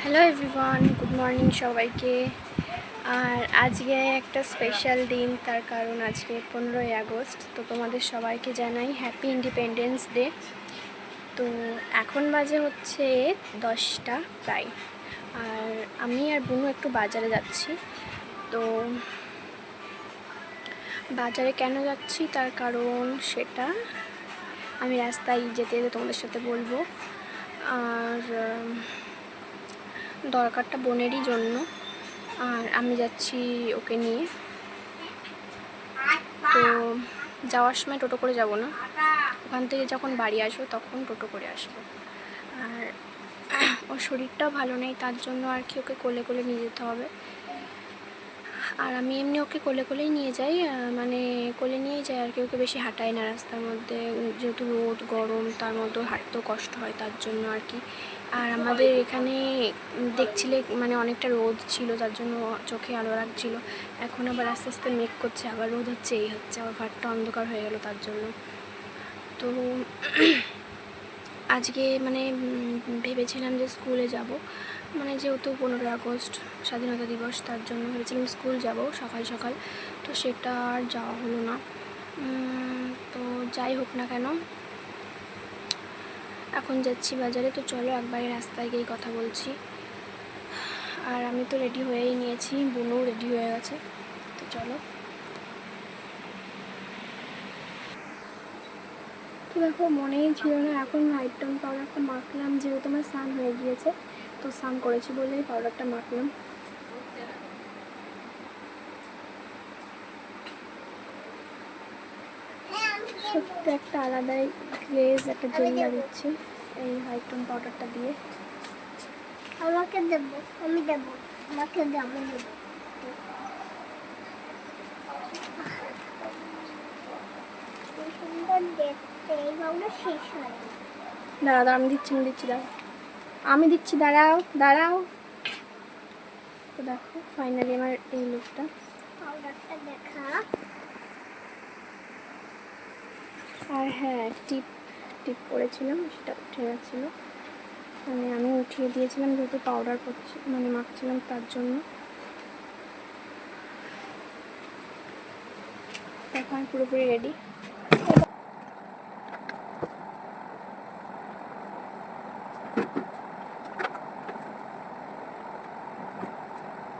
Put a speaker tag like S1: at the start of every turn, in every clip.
S1: Hello everyone good morning সবাইকে। আর আজকে একটা স্পেশাল দিন, তার কারণ আজকে পনেরোই আগস্ট, তো তোমাদের সবাইকে জানাই হ্যাপি ইন্ডিপেন্ডেন্স ডে তো এখন বাজে হচ্ছে দশটা প্রায়। আর আমি আর বুনু একটু বাজারে যাচ্ছি। তো বাজারে কেন যাচ্ছি, তার কারণ সেটা আমি রাস্তায় যেতে যেতে তোমাদের সাথে বলব। আর দরকারটা বোনেরই জন্য। আর আমি যাচ্ছি ওকে নিয়ে। তো যাওয়ার সময় টোটো করে যাব না। ওখান থেকে যখন বাড়ি আসব তখন টোটো করে আসব। আর, ওর শরীরটাও ভালো নেই, তার জন্য আর কি ওকে কোলে কোলে নিয়ে যেতে হবে। আর আমি এমনি ওকে কোলে কোলেই নিয়ে যাই মানে কোলে নিয়েই যাই আর কি, ওকে বেশি হাঁটাই না রাস্তার মধ্যে। যেহেতু রোদ, গরম, তার মধ্যে হাঁটতেও কষ্ট হয় তার জন্য আর কি। আর আমাদের এখানে দেখছিলে মানে অনেকটা রোদ ছিল, তার জন্য চোখে আলো রাখছিল এখন আবার আস্তে আস্তে মেঘ করছে, আবার রোদ হচ্ছে, এই হচ্ছে, আবার ঘরটা অন্ধকার হয়ে গেল তার জন্য। তো আজকে মানে ভেবেছিলাম যে স্কুলে যাব মানে যেহেতু পনেরোই আগস্ট স্বাধীনতা দিবস, তার জন্য ভেবেছিলাম স্কুল যাব সকাল সকাল। তো সেটা আর যাওয়া হলো না। তো যাই হোক না কেন, এখন যাচ্ছি বাজারে। তো চলো একবারে রাস্তায় গিয়ে কথা বলছি। আর আমি তো রেডি হয়েই নিয়েছি বোনও রেডি হয়ে গেছে। তো চলো। তো দেখো, মনেই ছিল না, এখন হোয়াইট টোন পাউডারটা মাখলাম, যেহেতু আমার স্নান হয়ে গিয়েছে। তো স্নান করেছি বলেই পাউডারটা মাখলাম। সত্যি একটা আলাদাই গ্লেজ একটা জেল্লা দিচ্ছি এই হোয়াইট পাউডারটা দিয়ে।
S2: আমাকে দেব আমি দেব আমাকে আমি দেব। কি সুন্দর দেখতে এইভাবে শেষ হয়
S1: দাঁড়া দাঁড়া আমি দিচ্ছি আমি দিচ্ছি দাঁড়াও আমি দিচ্ছি দাঁড়াও দাঁড়াও। তো দেখো ফাইনালি আমার এই লুকটা
S2: পাউডারটা দেখা।
S1: আর হ্যাঁ টিপ টিপ করেছিলাম সেটা উঠে গেছিল। মানে আমি উঠিয়ে দিয়েছিলাম যেহেতু পাউডার করছি মানে মাখছিলাম তার জন্য। এখন পুরোপুরি রেডি
S2: তোদের কাছে একটু বলে দাও পাউডারটা দিবে
S1: তো এই লিপস্টিকটা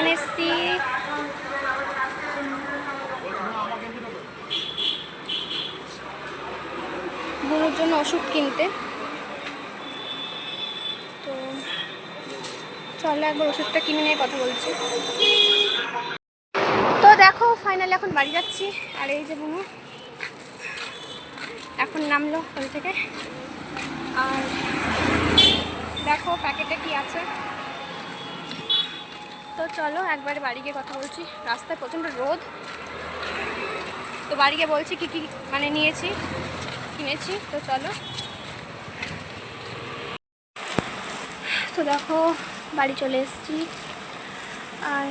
S1: এখন এসছি। বুনুর জন্য ওষুধ কিনতে। তো চলো একবার ওষুধটা কিনে নিয়ে কথা বলছি। তো দেখো ফাইনালি এখন বাড়ি যাচ্ছি। আর এই যে বুনু, এখন নামলো ওই থেকে। আর দেখো প্যাকেটে কি আছে? তো চলো একবারে বাড়ি গিয়ে কথা বলছি। রাস্তায় প্রচণ্ড রোদ। তো বাড়ি গিয়ে বলছি কী কী মানে নিয়েছি, কিনেছি, তো চলো। তো দেখো, বাড়ি চলে এসেছি। আর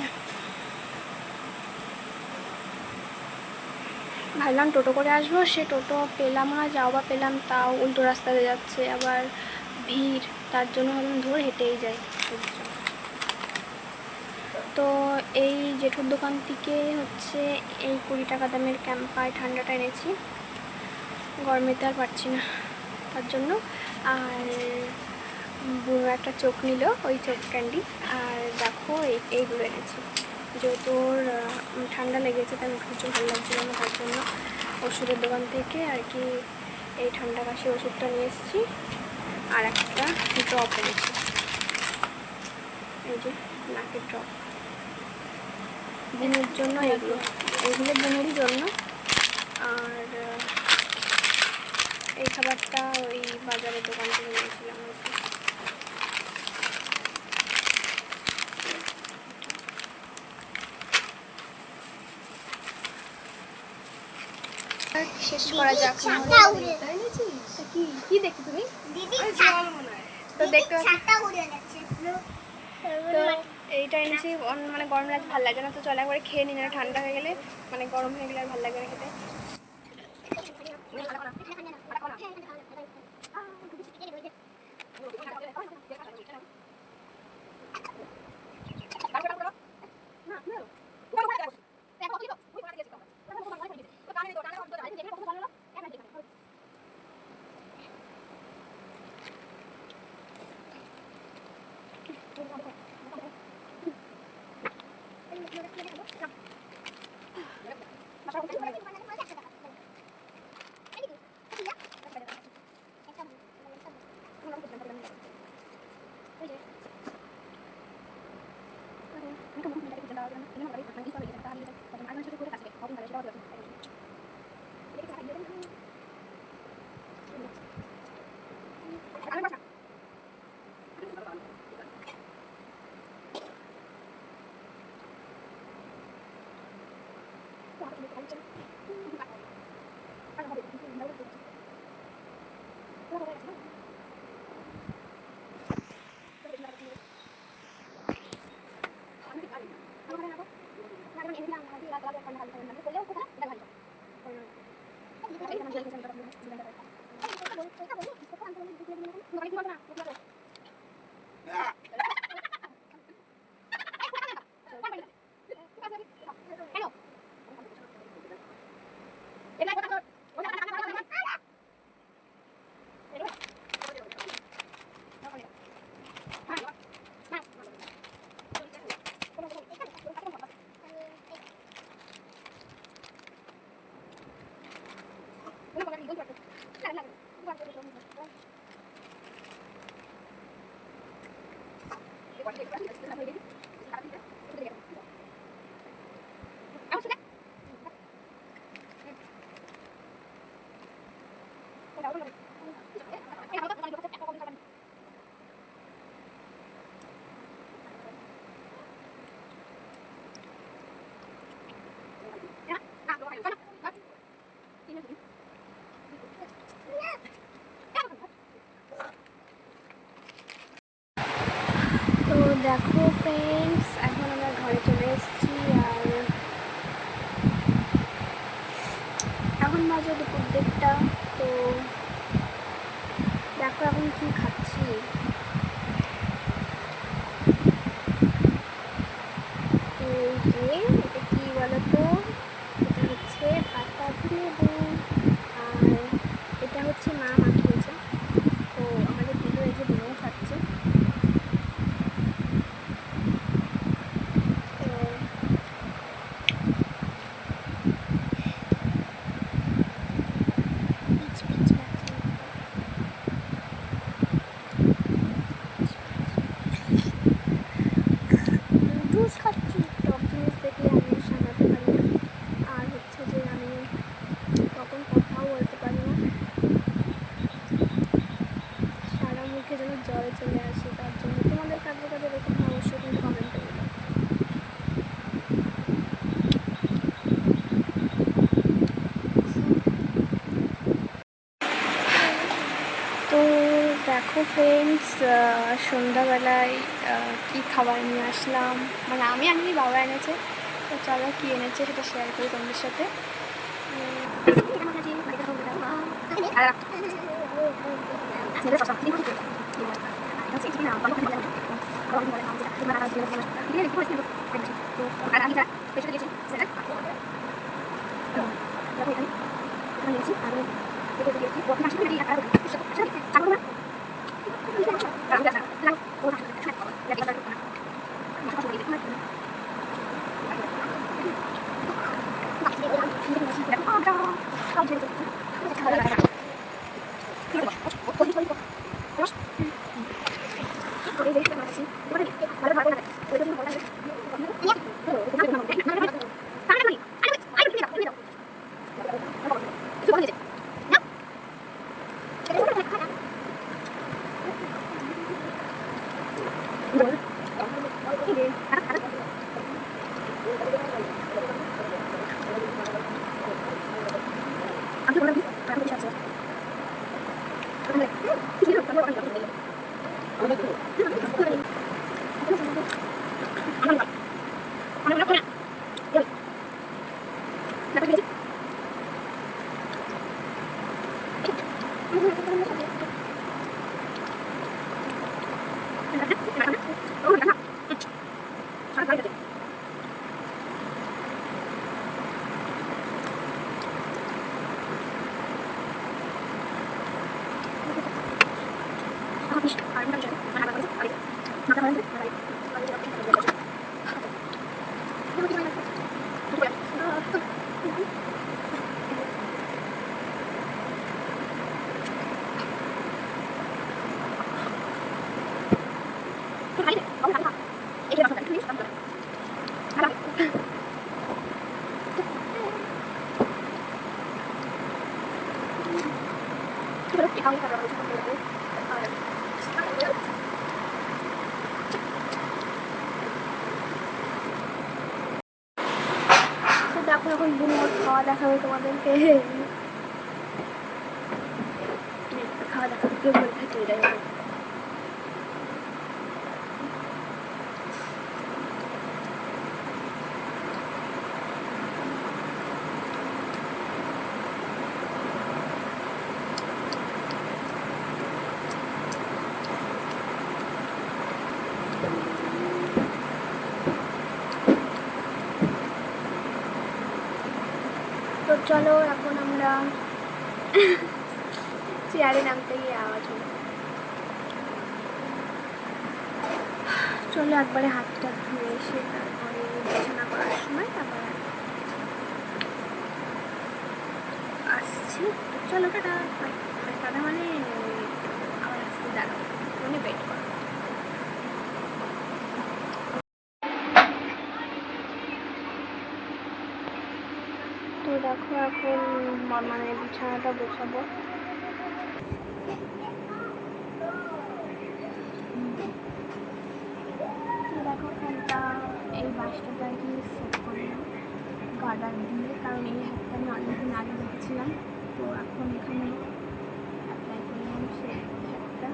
S1: ভাবলাম টোটো করে আসব। সে টোটো পেলাম না, যাও বা পেলাম তাও উল্টো রাস্তাতে যাচ্ছে। আবার ভিড়, তার জন্য ভাবলাম ধরে হেঁটেই যাই। তো এই জেঠুর দোকান থেকে হচ্ছে এই কুড়ি টাকা দামের ক্যাম্পায় ঠান্ডাটা এনেছি। গরমেতে আর পারছি না তার জন্য। আর বুড়ো একটা চোখ নিল, ওই চোখ ক্যান্ডি। আর দেখো, এই এইগুলো এনেছি। যেহেতু ঠান্ডা লেগেছে, তাই মুখে কিছু ভালো লাগছিল না তার জন্য। ওষুধের দোকান থেকে আর কি এই ঠান্ডা কাশি ওষুধটা নিয়ে এসেছি। আর একটা ড্রপ এনেছি। এই যে, নাকের ড্রপ দিনের জন্য এগুলো। এগুলো দিনের জন্য। আর এই খাবারটা ওই বাজারের দোকান থেকে নিয়েছিলাম
S3: শেষ করা যাক। কি কি দেখছ তুমি? তো দেখতে এইটা এনেছি মানে গরম লাগছে, ভালো লাগে না, তো চলে একবারে খেয়ে নিই না ঠান্ডা হয়ে গেলে মানে গরম হয়ে গেলে আর ভালো লাগে না খেতে। Thank you. Thank you. 可以不要你的吃的可以给你我去拿个配件 রাখো ফ্রেন্ড দেখো ফ্রেন্ডস সন্ধ্যাবেলায় কি খাবার নিয়ে আসলাম? মানে আমি আনিনি বাবা এনেছে, তো চলো কী এনেছে সেটা শেয়ার করি তোমাদের সাথে।
S1: আর আমি Bisa. দেখো এখন বুনোর খাওয়া দেখাবে তোমাদেরকে। চলো, এখন আমরা চেয়ারে নামতে গিয়ে আওয়াজ হলো। চলো একবারে হাতটা ধুয়ে এসে তারপরে বিছানা করার সময় তারপরে আসছি। চলো, টাটা। টাটা মানে আবার আসছি, দাঁড়াও। মানে ওয়েট করো তো দেখো এখন মানে বিছানাটা তো দেখো ফ্যানটা এই বাসটাটা আর কি সেট করলাম গার্ডার দিয়ে, কারণ এই হাতটা আমি অনেকদিন আগে দেখেছিলাম। তো এখন এখানে অ্যাপ্লাই করলাম হাতটা।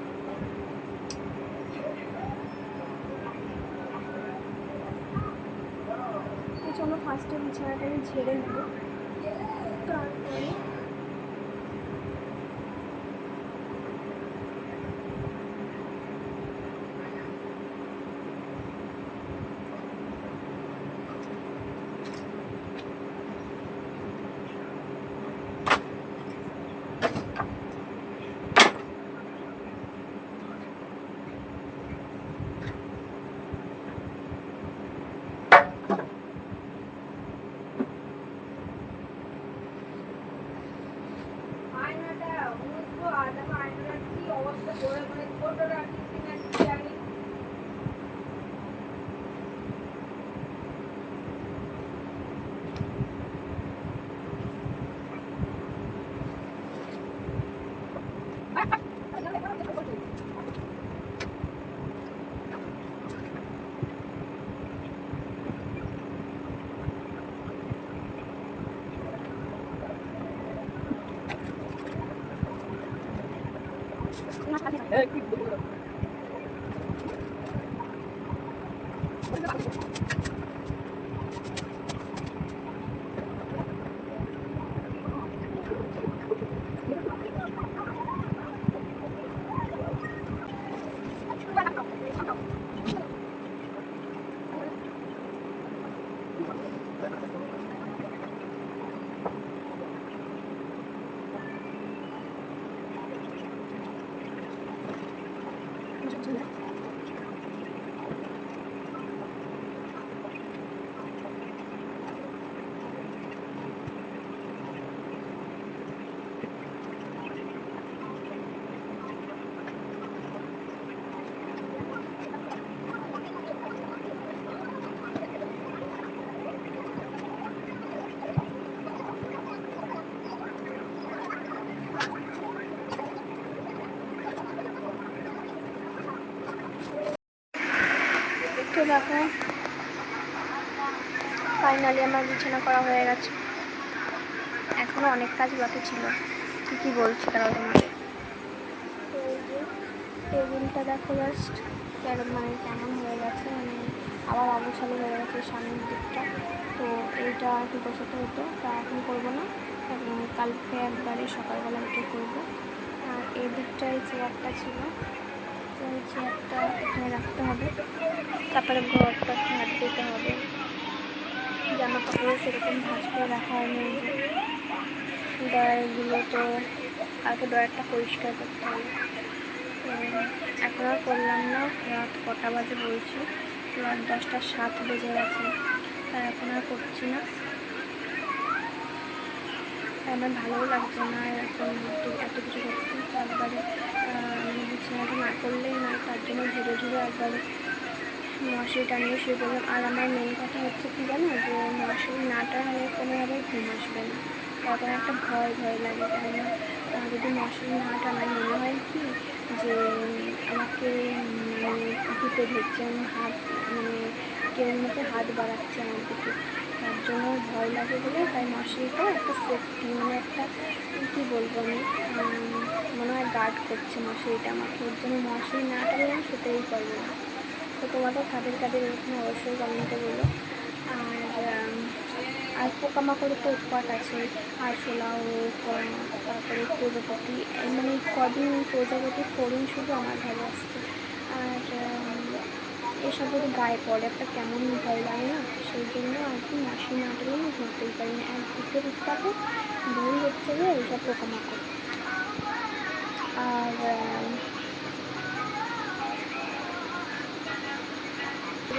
S1: তো চলো ফার্স্টে বিছানাটাকে ঝেড়ে নেব। তারপরে তো দেখো কি ফাইনালি আমার বিছানা করা হয়ে গেছে। এখনও অনেক কাজ বাকি ছিল। কি কি বলছি তারা তোমার তো টেবিলটা দেখো জাস্ট কেরম মানে কেমন হয়ে গেছে মানে আবার অগোছালো হয়ে গেছে সামনের দিকটা। তো এইটা আর কি গোছাতে হতো, তা এখন করব না। এবং কালকে একবারে সকালবেলা উঠে করব। আর এই দিকটায় চেয়ারটা ছিল। তো এই চেয়ারটা এখানে রাখতে হবে। তারপরে ঘরটা ঝাড় দিতে হবে। জামা কাপড়ও সেরকম ভাঁজ করে রাখা হয়নি। ড্রয়ারগুলো তো কালকে ড্রয়ারটা পরিষ্কার করতে হবে। তো এখন আর করলাম না, রাত কটা বাজে বলছি। রাত দশটা সাত বেজে গেছে তাই এখন আর করছি না। আমার ভালোও লাগছে না এখন এত কিছু করতে, তো একবারে মানে বিছানাটা না করলেই না তার জন্য ধীরে ধীরে একবারে মশারি টানিয়ে শুয়ে পড়লাম। আর আমার মেন কথা হচ্ছে কি জানো যে মশারি না টানলে কোনোভাবেই ঘুম আসবে না। তখন একটা ভয় ভয় লাগে। কেননা যদি মশারি না টানায়, মনে হয় কি যে, আমাকে মানে ভূতে ধরছে, আমি হাত মানে কেউ মধ্যে হাত বাড়াচ্ছে আমার দিকে। তার জন্য ভয় লাগে বলে তাই মশারিটা একটা সেফটি মানে একটা, কী বলব আমি মনে হয় গার্ড করছে মশারিটা আমাকে। ওর জন্য মশারি না টানলে সেটাই পারব না। তোমাদের কাদের কাদের এরকম অবশ্যই কমেন্টে বলো। আর আর পোকামাকড়ের তো উৎপাত আছে। আরশোলা আহ, তারপরে প্রজাপতি মানে কদিন প্রজাপতি ফড়িং শুধু আমার ভালো আসছে। আর এসব যদি গায়ে পড়ে একটা কেমন ভয় লাগে না। সেই জন্য আর কি মাসি না টানলে আমি ঘুরতেই পারি না একদিকের উৎপাতে দুই হচ্ছে যে এইসব পোকামাকড়। আর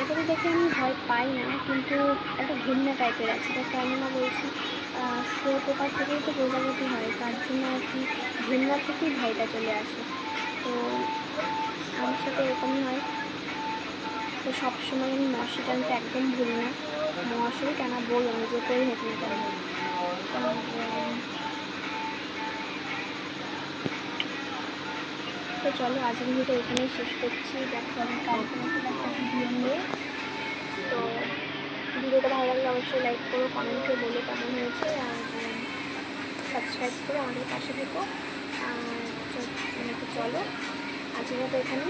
S1: আম, দেখে আমি ভয় পাই না কিন্তু একটা ঘৃণা টাইপের আছে এটা কেননা বলছি? শুয়ে থেকেই তো প্রজাপতি হয় তার জন্য আর কি ঘৃণা থেকেই ভয়টা চলে আসে। তো আমার সাথে এরকমই হয়। তো সবসময় আমি মশারি টানতে একদম ভুলি না। মশারি টানা বই যে করেই হোক না কেন। তো চলো আজকের ভিডিওটা এখানেই শেষ করছি। দেখো, আমি কালকে একটা ভিডিও নিয়ে। তো ভিডিওটা ভালো লাগলে অবশ্যই লাইক করো কমেন্টে বলে কেমন হয়েছে। আর সাবস্ক্রাইব করে আমাদের পাশে থেকো। আর, চলো আজকের মতো এখানে